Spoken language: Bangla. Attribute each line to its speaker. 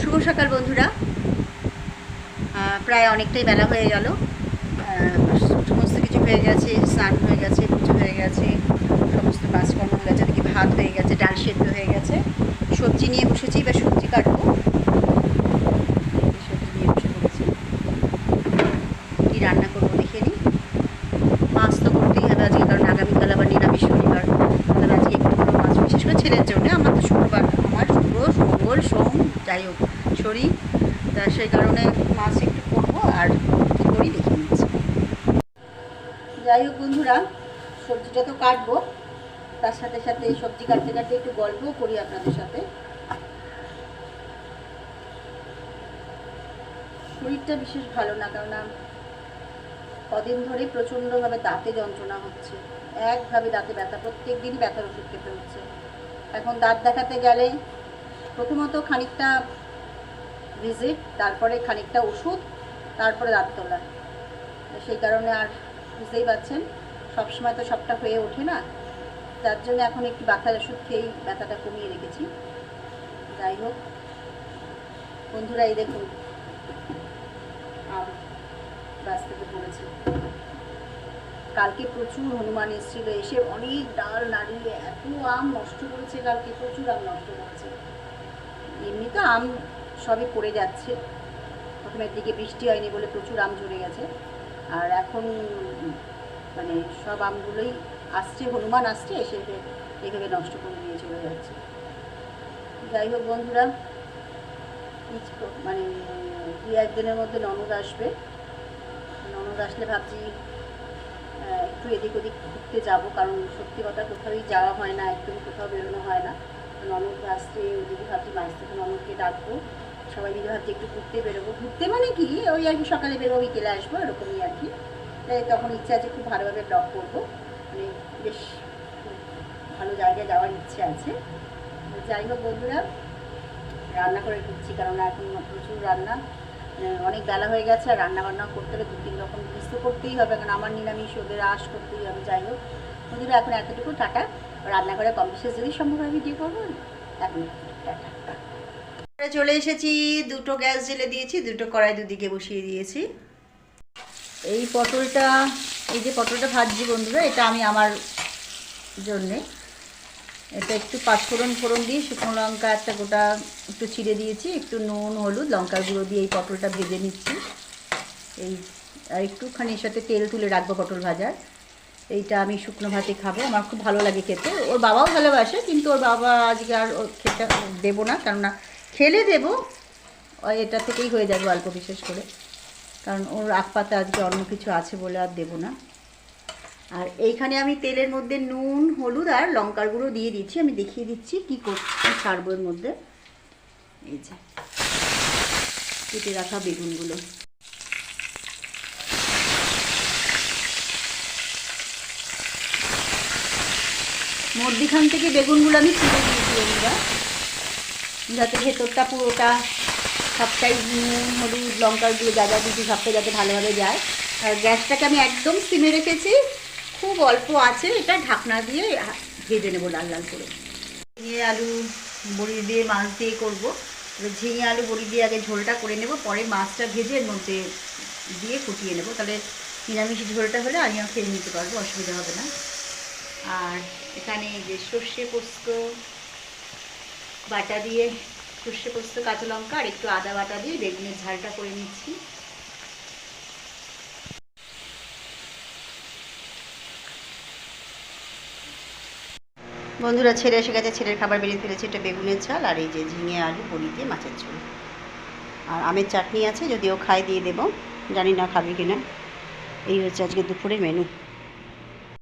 Speaker 1: শুভ সকাল বন্ধুরা। প্রায় অনেকটাই বেলা হয়ে গেল। সমস্ত কিছু হয়ে গেছে, স্নান হয়ে গেছে, পুজো হয়ে গেছে, সমস্ত কাজকর্ম হয়ে গেছে এদিকে ভাত হয়ে গেছে, ডাল সেদ্ধ হয়ে গেছে। সবজি নিয়ে বসেছি বা সবজি কাটবো। সবজি নিয়ে বসে পড়েছি। কী রান্না করব দেখে নিই মাছ তো করতেই হবে আজকে, কারণ আগামীকাল আবার নিরামিষ শনিবার। আজকে একটু মাছ বিশেষ করে ছেলের জন্য আমার তো শুক্রবার আমার শুক্র মঙ্গল সোম যাই শরীর তা সেই কারণে মাছ একটু করব আর কী করি দেখে নিচ্ছি। যাই হোক বন্ধুরা, সবজিটা তো কাটবো। তার সাথে সাথে সবজি কাটতে কাটতে একটু গল্পও করি আপনাদের সাথে। শরীরটা বিশেষ ভালো না, কেননা কদিন ধরে প্রচণ্ডভাবে দাঁতে যন্ত্রণা হচ্ছে। একভাবে দাঁতে ব্যথা প্রত্যেক দিনই ব্যথার ওষুধ খেতে হচ্ছে। এখন দাঁত দেখাতে গেলে প্রথমত খানিকটা ভিজিট তারপরে খানিকটা ওষুধ, তারপরে দাঁত তোলা। সেই কারণে আর বুঝতেই পারছেন, সবসময় তো সবটা হয়ে ওঠে না। যার জন্য এখন একটু ব্যথার ওষুধ খেয়েই ব্যথাটা কমিয়ে রেখেছি। যাই হোক, বন্ধুরা, এই দেখুন গাছ থেকে পড়েছে। কালকে প্রচুর হনুমান এসেছিল, এসে অনেক ডাল নাড়িয়ে এত আম নষ্ট করেছে, কালকে প্রচুর আম নষ্ট করেছে। এমনি তো আম সবই পড়ে যাচ্ছে। প্রথমের দিকে বৃষ্টি হয়নি বলে প্রচুর আম ঝরে গেছে। আর এখন মানে সব আমগুলোই আসছে, হনুমান আসছে, এসে এইভাবে নষ্ট করে দিয়ে চলে যাচ্ছে। যাই হোক বন্ধুরা মানে দু একদিনের মধ্যে ননদ আসবে। ননদ আসলে ভাবছি একটু এদিক ওদিক ঘুরতে যাব, কারণ সত্যি কথা কোথাওই যাওয়া হয় না একদম কোথাও বেরোনো হয় না। ননদ আসছে, ওদিকে ভাবছি মাঝ থেকে ননদকে ডাকবো। সবাই মিলে ভাবছি একটু ঘুরতে বেরোবো। ঘুরতে মানে কি? ওই আর কি সকালে বেরোবো, বিকেলে আসব, এরকমই আর কি। তাই তখন ইচ্ছা আছে খুব ভালোভাবে ব্লগ করব। মানে বেশ ভালো জায়গায় যাওয়ার ইচ্ছে আছে। যাই হোক বন্ধুরা, রান্না করে ঢুকছি কারণ এখন প্রচুর রান্না। অনেক বেলা হয়ে গেছে, আর রান্না বান্না করতে হলে দু তিন রকম জিনিস তো করতেই হবে, কারণ আমার নিরামিষ ওদের আশ করতেই হবে, যাই হোক। বন্ধুরা, এখন এতটুকু, টাটা। রান্নাঘরে কম বিশেষ যদি সম্ভব হয়, ভিডিও করব। এখন, টাটা। চলে এসেছি, দুটো গ্যাস জেলে দিয়েছি, দুটো কড়াই দুদিকে বসিয়ে দিয়েছি। এই পটলটা, এই যে পটলটা ভাজছি বন্ধুরা, এটা আমি আমার জন্যে। এটা একটু পাঁচফোড়ন ফোড়ন দিয়ে শুকনো লঙ্কা একটা গোটা একটু ছিঁড়ে দিয়েছি, একটু নুন, হলুদ, লঙ্কার গুঁড়ো দিয়ে এই পটলটা ভেজে নিচ্ছি। এই, আর একটুখানি সাথে তেল তুলে রাখব পটল ভাজার। এইটা আমি শুকনো ভাতে খাব, আমার খুব ভালো লাগে খেতে। ওর বাবাও ভালোবাসে, কিন্তু ওর বাবা আজকে আর খেতে দেবো না, কেননা খেলে দেবো। এটা থেকেই হয়ে যাবে অল্প বিশেষ করে। কারণ ওর আখ পাতা আজকে অন্য কিছু আছে বলে আর দেবো না। আর এইখানে আমি তেলের মধ্যে নুন, হলুদ আর লঙ্কার গুঁড়ো দিয়ে দিচ্ছি। আমি দেখিয়ে দিচ্ছি কী করছি ছাড়বো এর মধ্যে। এই যে, কেটে রাখা বেগুনগুলো। মধ্যিখান থেকে বেগুনগুলো আমি ছিঁড়ে দিয়েছি বন্ধুরা যাতে ভেতরটা পুরোটা সবটাই হলুদ, লঙ্কার গুঁড়ো, যা যা দিচ্ছি সবটাই যাতে ভালোভাবে যায়। আর গ্যাসটাকে আমি একদম সিমে রেখেছি। খুব অল্প আছে, এটা ঢাকনা দিয়ে ভেজে নেব লাল লাল করে। ঝিঙে আলু, বড়ি দিয়ে মাছ দিয়ে করব। ঝিঙে আলু, বড়ি দিয়ে আগে ঝোলটা করে নেব, পরে মাছটা ভেজে এর মধ্যে দিয়ে ফুটিয়ে নেব। তাহলে নিরামিষ ঝোলটা হলে আমিও খেয়ে নিতে পারব, অসুবিধা হবে না। আর এখানে যে সর্ষে পোস্ত বাটা দিয়ে সর্ষে পোস্ত, কাঁচা লঙ্কা আর একটু আদা বাটা দিয়ে বেগুনের ঝালটা করে নিচ্ছি। বন্ধুরা, ছেড়ে এসে গেছে, ছেলের খাবার বেরিয়ে ফেলেছে এটা বেগুনের ঝাল আর এই যে ঝিঙে আলু বড়ি দিয়ে মাছের ঝোল। আর আমের চাটনি আছে, যদিও খাই, দিয়ে দেবো। জানি না খাবে কিনা। এই হচ্ছে আজকে দুপুরের মেনু